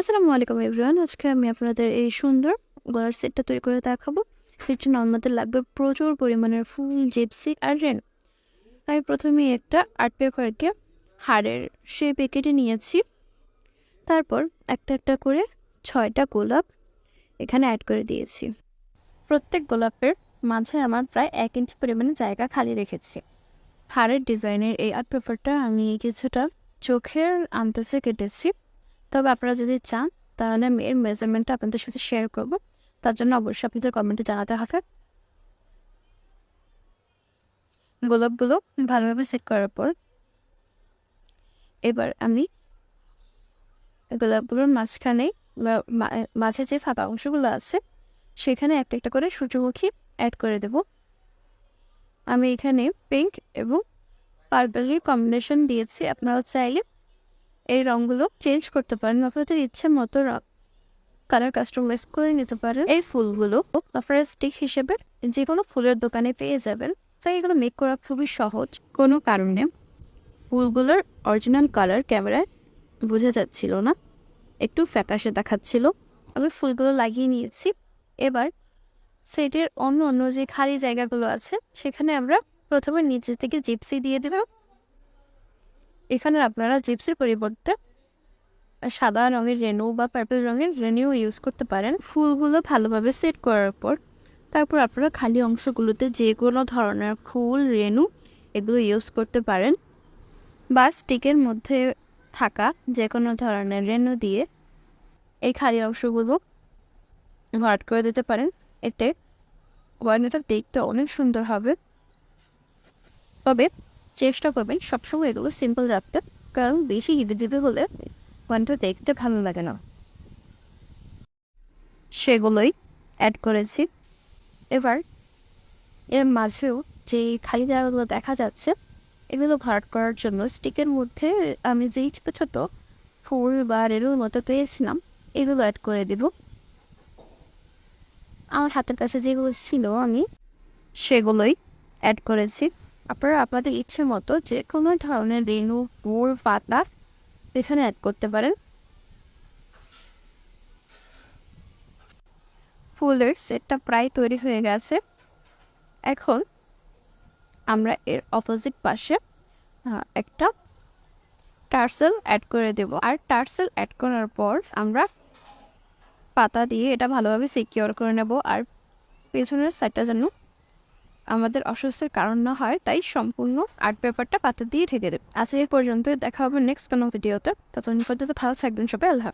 আসসালামু আলাইকুম এভরিওয়ান আজকে আমি আপনাদের এই সুন্দর গলার সেটটা তৈরি করে দেখাবো। এর জন্য আমাদের লাগবে প্রচুর পরিমাণের ফুল, জিপসি আর রেন। আমি প্রথমে একটা আর্ট পেপারকে হাড়ের শেপে কেটে নিয়েছি। তারপর একটা একটা করে ছয়টা গোলাপ এখানে অ্যাড করে দিয়েছি। প্রত্যেক গোলাপের মাঝে আমার প্রায় এক ইঞ্চি পরিমাণে জায়গা খালি রেখেছি। হাড়ের ডিজাইনের এই আর্ট পেপারটা আমি কিছুটা চোখের আন্দাজে কেটেছি। তবে আপনারা যদি চান, তাহলে আমি এর মেজারমেন্টটা আপনাদের সাথে শেয়ার করব। তার জন্য অবশ্যই আপনাদের কমেন্টে জানাতে হবে। গোলাপগুলো ভালোভাবে সেট করার পর এবার আমি গোলাপগুলোর মাঝখানে মাঝে যে ফাঁকা অংশগুলো আছে, সেখানে একটা একটা করে সূর্যমুখী অ্যাড করে দেব। আমি এখানে পিঙ্ক এবং পার্পলের কম্বিনেশন দিয়েছি। আপনারা চাইলে এই রঙগুলো চেঞ্জ করতে পারেন আপনাদের ইচ্ছে মতো কালার কাস্টমাইজ করে নিতে পারেন। এই ফুলগুলো আপনারা স্টিক হিসেবে যে কোনো ফুলের দোকানে পেয়ে যাবেন। তাই এগুলো মেক করা খুবই সহজ। কোনো কারণে ফুলগুলোর অরিজিনাল কালার ক্যামেরায় বোঝা যাচ্ছিল না। একটু ফ্যাকাশে দেখাচ্ছিল। আমি ফুলগুলো লাগিয়ে নিয়েছি। এবার সেটের অন্য অন্য যে খালি জায়গাগুলো আছে, সেখানে আমরা প্রথমে নিচে থেকে জিপসি দিয়ে দেব এখানে আপনারা জিপসির পরিবর্তে সাদা রঙের রেনু বা পার্পল রঙের রেনিও ইউজ করতে পারেন। ফুলগুলো ভালোভাবে সেট করার পর তারপর আপনারা খালি অংশগুলোতে যে কোনো ধরনের ফুল, রেনু এগুলো ইউজ করতে পারেন বা স্টিকের মধ্যে থাকা যে কোনো ধরনের রেনু দিয়ে এই খালি অংশগুলো ভরাট করে দিতে পারেন। এতে গয়নাটা দেখতে অনেক সুন্দর হবে। তবে চেষ্টা করবেন সবসময় এগুলো সিম্পল রাখতে, কারণ বেশি হিদে জিবে হলে গয়নাটা দেখতে ভালো লাগে না। সেগুলোই অ্যাড করেছি। এবার এর মাঝেও যে খালি জায়গাগুলো দেখা যাচ্ছে, এগুলো ভরাট করার জন্য স্টিকের মধ্যে আমি যেই ছোট ছোট ফুল বা রেলুর মতো পেয়েছিলাম, এগুলো অ্যাড করে দেব। আমার হাতের কাছে যেগুলো ছিল আমি সেগুলোই অ্যাড করেছি। আপনারা আপনাদের ইচ্ছে মতো যে কোনো ধরনের রেনু ফুল পাতা এখানে অ্যাড করতে পারেন। ফুলের সেটটা প্রায় তৈরি হয়ে গেছে। এখন আমরা এর অপোজিট পাশে একটা টার্সেল অ্যাড করে দেব। আর টার্সেল অ্যাড করার পর আমরা পাতা দিয়ে এটা ভালোভাবে সিকিওর করে নেব। আর পেছনের সাইডটা যেন আমাদের অসুস্থের কারণ না হয়, তাই সম্পূর্ণ আর্ট পেপারটা পাতা দিয়ে ঢেকে দেবে। আজকে পর্যন্ত দেখা হবে নেক্সট কোনো ভিডিওতে ততক্ষণ পর্যন্ত ভালো থাকবেন সবাই, আল্লাহ